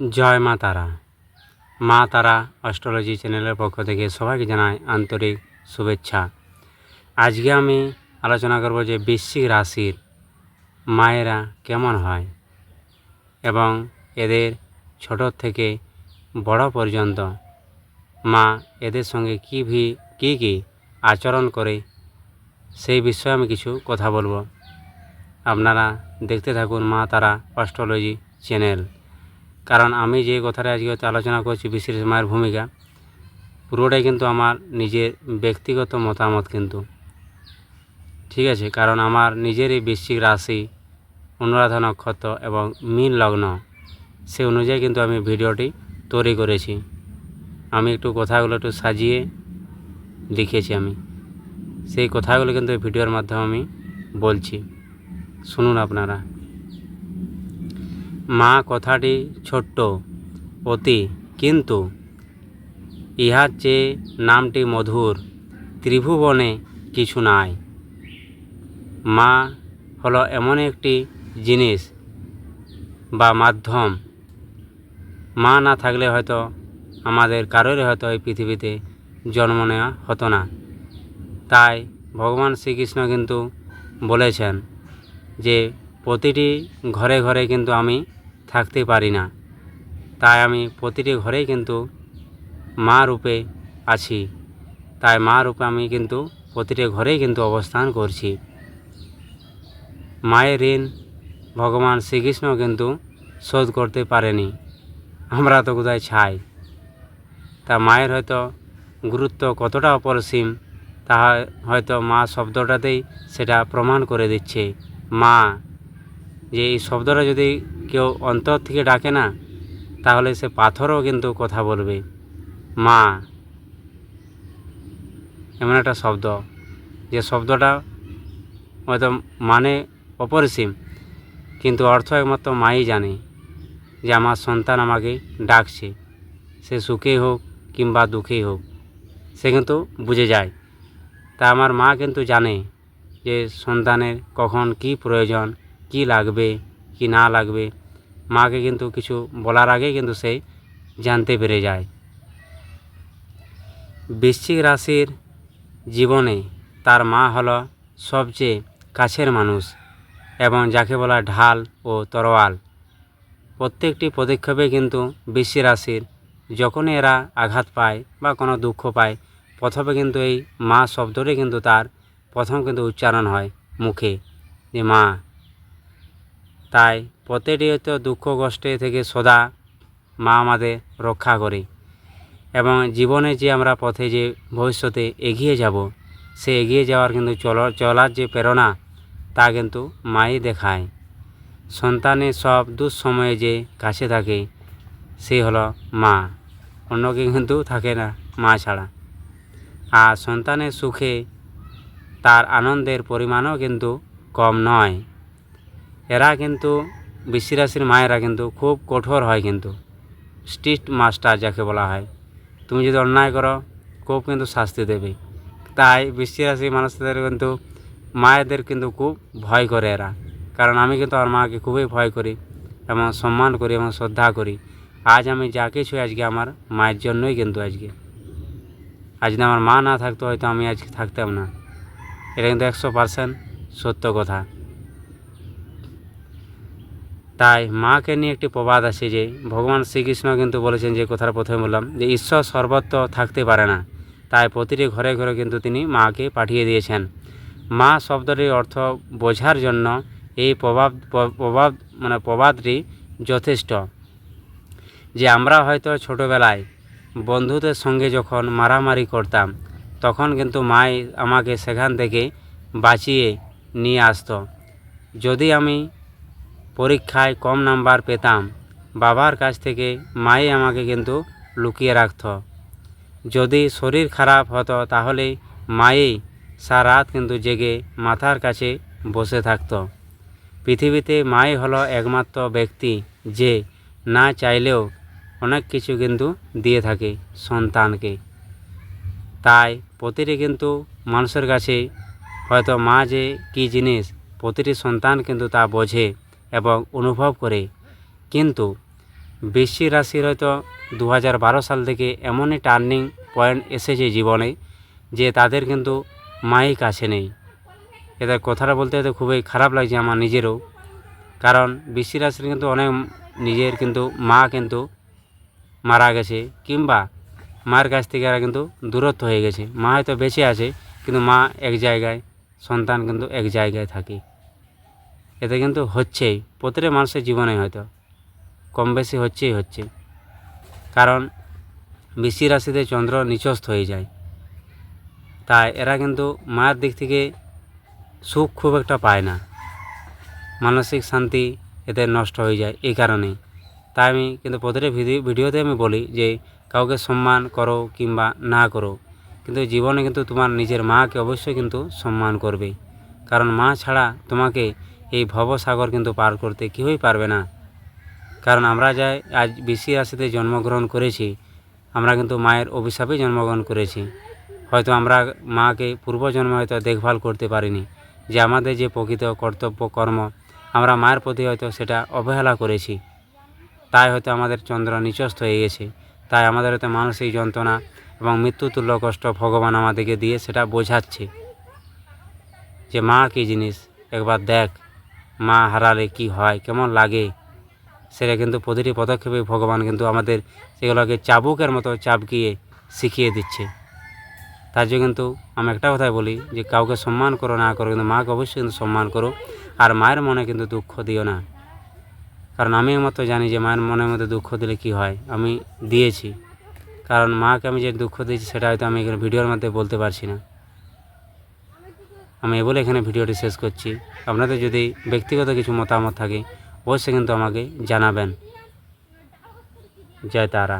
জয় মা তারা। মা তারা অস্ট্রোলজি চ্যানেলের পক্ষ থেকে সবাইকে জানাই আন্তরিক শুভেচ্ছা। আজকে আমি আলোচনা করব যে বৃশ্চিক রাশির মায়েরা কেমন হয় এবং এদের ছোট থেকে বড় পর্যন্ত মা এদের সঙ্গে কী ভি, কী কী আচরণ করে সেই বিষয়ে আমি কিছু কথা বলব। আপনারা দেখতে থাকুন মা তারা অস্ট্রোলজি চ্যানেল। কারণ আমি যে কথাটা আজকে হয়তো আলোচনা করছি বিশেষ মায়ের ভূমিকা, পুরোটাই কিন্তু আমার নিজের ব্যক্তিগত মতামত কিন্তু। ঠিক আছে? কারণ আমার নিজেরই বৃশ্চিক রাশি, অনুরাধা নক্ষত্র এবং মীন লগ্ন, সে অনুযায়ী কিন্তু আমি ভিডিওটি তৈরি করেছি। আমি একটু কথাগুলো একটু সাজিয়ে লিখেছি আমি। সেই কথাগুলো কিন্তু ভিডিওর মাধ্যমে আমি বলছি। শুনুন আপনারা। মা কথাটি ছোট্ট, অতি, কিন্তু ইহার চেয়ে নামটি মধুর, ত্রিভুবনে কিছু নাই। মা হলো এমন একটি জিনিস বা মাধ্যম। মা না থাকলে হয়তো আমাদের কারোর হয়তো এই পৃথিবীতে জন্ম নেওয়া হতো না। তাই ভগবান শ্রীকৃষ্ণ কিন্তু বলেছেন যে, প্রতিটি ঘরে ঘরে কিন্তু আমি থাকতে পারি না। তাই আমি প্রতিটি ঘরেই কিন্তু মা রূপে আছি। তাই মা রূপে আমি কিন্তু প্রতিটি ঘরেই কিন্তু অবস্থান করছি। মায়ের ঋণ ভগবান শ্রীকৃষ্ণ কিন্তু শোধ করতে পারেনি। আমরা তো কোথায় ছাই। তা মায়ের হয়তো গুরুত্ব কতটা অপরিসীম, তা হয়তো মা শব্দটাতেই সেটা প্রমাণ করে দিচ্ছে। মা, যে এই শব্দটা যদি কেউ অন্তর থেকে ডাকে না, তাহলে সে পাথরও কিন্তু কথা বলবে। মা, এমন একটা শব্দ। যে শব্দটা হয়তো মানে অপরিসীম, কিন্তু অর্থ একমাত্র মাই জানে যে আমার সন্তান আমাকে ডাকছে। সে সুখেই হোক কিংবা দুঃখেই হোক, সে কিন্তু বুঝে যায়। তা আমার মা কিন্তু জানে যে সন্তানের কখন কি প্রয়োজন, কি লাগবে, কি না লাগবে। মাকে কিন্তু কিছু বলার আগেই কিন্তু সে জানতে পেরে যায়। বৃশ্চিক রাশির জীবনে তার মা হল সবচেয়ে কাছের মানুষ এবং যাকে বলা ঢাল ও তরোয়াল। প্রত্যেকটি পদক্ষেপে কিন্তু বৃশ্চিক রাশির যখনই এরা আঘাত পায় বা কোনো দুঃখ পায়, প্রথমে কিন্তু এই মা শব্দটি কিন্তু তার প্রথম কিন্তু উচ্চারণ হয় মুখে যে মা তাই প্রতিটি হয়তো দুঃখ কষ্টে থেকে সদা মা আমাদের রক্ষা করে। এবং জীবনে যে আমরা পথে যে ভবিষ্যতে এগিয়ে যাব, সে এগিয়ে যাওয়ার কিন্তু চল, চলার যে প্রেরণা, তা কিন্তু মাই দেখায়। সন্তানের সব দুঃসময়ে যে কাছে থাকে, সে হলো মা। অন্য কেউ কিন্তু থাকে না মা ছাড়া। আর সন্তানের সুখে তার আনন্দের পরিমাণও কিন্তু কম নয়। এরা কিন্তু বৃশ্চিরাশির মায়েরা কিন্তু খুব কঠোর হয় কিন্তু। স্ট্রিক্ট মাস্টার যাকে বলা হয়। তুমি যদি অন্যায় করো খুব কিন্তু শাস্তি দেবে। তাই বৃশ্চিরাশি মানুষদের কিন্তু মায়েদের কিন্তু খুব ভয় করে এরা। কারণ আমি কিন্তু আমার মাকে খুবই ভয় করি এবং সম্মান করি এবং শ্রদ্ধা করি। আজ আমি যা কিছু আজকে আমার মায়ের জন্যই কিন্তু আজকে। আজ যদি আমার মা না থাকতো, হয়তো আমি আজকে থাকতাম না। এটা কিন্তু একশো পার্সেন্ট সত্য কথা। তাই মাকে নিয়ে একটি প্রবাদ আছে যে, ভগবান শ্রীকৃষ্ণ কিন্তু বলেছেন যে কথার প্রথমে বললাম যে, ঈশ্বর সর্বত্র থাকতে পারে না। তাই প্রতিটি ঘরে ঘরে কিন্তু তিনি মাকে পাঠিয়ে দিয়েছেন। মা শব্দটির অর্থ বোঝার জন্য এই প্রভাব প্রভাব মানে প্রবাদটি যথেষ্ট। যে আমরা হয়তো ছোটোবেলায় বন্ধুদের সঙ্গে যখন মারামারি করতাম, তখন কিন্তু মাই আমাকে সেখান থেকে বাঁচিয়ে নিয়ে আসতো। যদি আমি পরীক্ষায় কম নাম্বার পেতাম। বাবার কাছ থেকে মাই আমাকে কিন্তু লুকিয়ে রাখত। যদি শরীর খারাপ হতো তাহলে মায়েই সারা রাত কিন্তু জেগে মাথার কাছে বসে থাকতো। পৃথিবীতে মাই হলো একমাত্র ব্যক্তি যে না চাইলেও অনেক কিছু কিন্তু দিয়ে থাকে সন্তানকে। তাই প্রতিটি কিন্তু মানুষের কাছে হয়তো মা যে কী জিনিস প্রতিটি সন্তান কিন্তু তা বোঝে। এবং অনুভব করে। কিন্তু বৃশ্চিক রাশির হয়তো দু হাজার বারো সাল থেকে এমনই টার্নিং পয়েন্ট এসেছে জীবনে যে তাদের কিন্তু মাই কাছে নেই। এদের কথাটা বলতে হয়তো খুবই খারাপ লাগছে আমার নিজেরও। কারণ বৃশ্চিক রাশির কিন্তু অনেক নিজের কিন্তু মা কিন্তু মারা গেছে কিংবা মার কাছ থেকে এরা কিন্তু দূরত্ব হয়ে গেছে। মা হয়তো বেঁচে আছে, কিন্তু মা এক জায়গায়, সন্তান কিন্তু এক জায়গায় থাকে। এতে কিন্তু হচ্ছেই। প্রতিটা মানুষের জীবনে হয়তো। কম বেশি হচ্ছেই হচ্ছে। কারণ বৃষ্টি রাশিতে চন্দ্র নিচস্থ হয়ে যায়। তাই এরা কিন্তু মায়ের দিক থেকে সুখ খুব একটা পায় না। মানসিক শান্তি এদের নষ্ট হয়ে যায় এই কারণেই। তাই আমি কিন্তু প্রতিটা ভিডিও ভিডিওতে আমি বলি যে, কাউকে সম্মান করো কিংবা না করো, কিন্তু জীবনে কিন্তু তোমার নিজের মাকে অবশ্যই কিন্তু সম্মান করবে কারণ মা ছাড়া তোমাকে এই ভবসাগর কিন্তু পার করতে কেউই পারবে না। কারণ আমরা যাই আজ বিশি রাশিতে জন্মগ্রহণ করেছি, আমরা কিন্তু মায়ের অভিশাপে জন্মগ্রহণ করেছি। হয়তো আমরা মাকে পূর্বজন্মে হয়তো দেখভাল করতে পারিনি, যে আমাদের যে প্রকৃত কর্তব্য কর্ম, আমরা মায়ের প্রতি হয়তো সেটা অবহেলা করেছি। তাই হয়তো আমাদের চন্দ্র নিচস্থ হয়ে গেছে। তাই আমাদের হয়তো মানসিক যন্ত্রণা এবং মৃত্যুতুল্য কষ্ট ভগবান আমাদেরকে দিয়ে সেটা বোঝাচ্ছে। যে মা কী জিনিস? একবার দেখ। মা হারালে কি হয়, কেমন লাগে? সেটা কিন্তু প্রতিটি পদক্ষেপে ভগবান কিন্তু আমাদের সেগুলোকে চাবুকের মতো চাপকিয়ে শিখিয়ে দিচ্ছে। তার জন্য কিন্তু আমি একটা কথাই বলি যে, কাউকে সম্মান করো না করো, কিন্তু মাকে অবশ্যই কিন্তু সম্মান করো। আর মায়ের মনে কিন্তু দুঃখ দিও না। কারণ আমি মতো জানি যে, মায়ের মনের মধ্যে দুঃখ দিলে কি হয়? আমি দিয়েছি। কারণ মাকে আমি যে দুঃখ দিয়েছি, সেটা হয়তো আমি এখানে ভিডিওর মধ্যে বলতে পারছি না। আমি বলে এখানে ভিডিওটি শেষ করছি। আপনাদের যদি ব্যক্তিগত কিছু মতামত থাকে, অবশ্যই কিন্তু আমাকে জানাবেন। জয় তারা।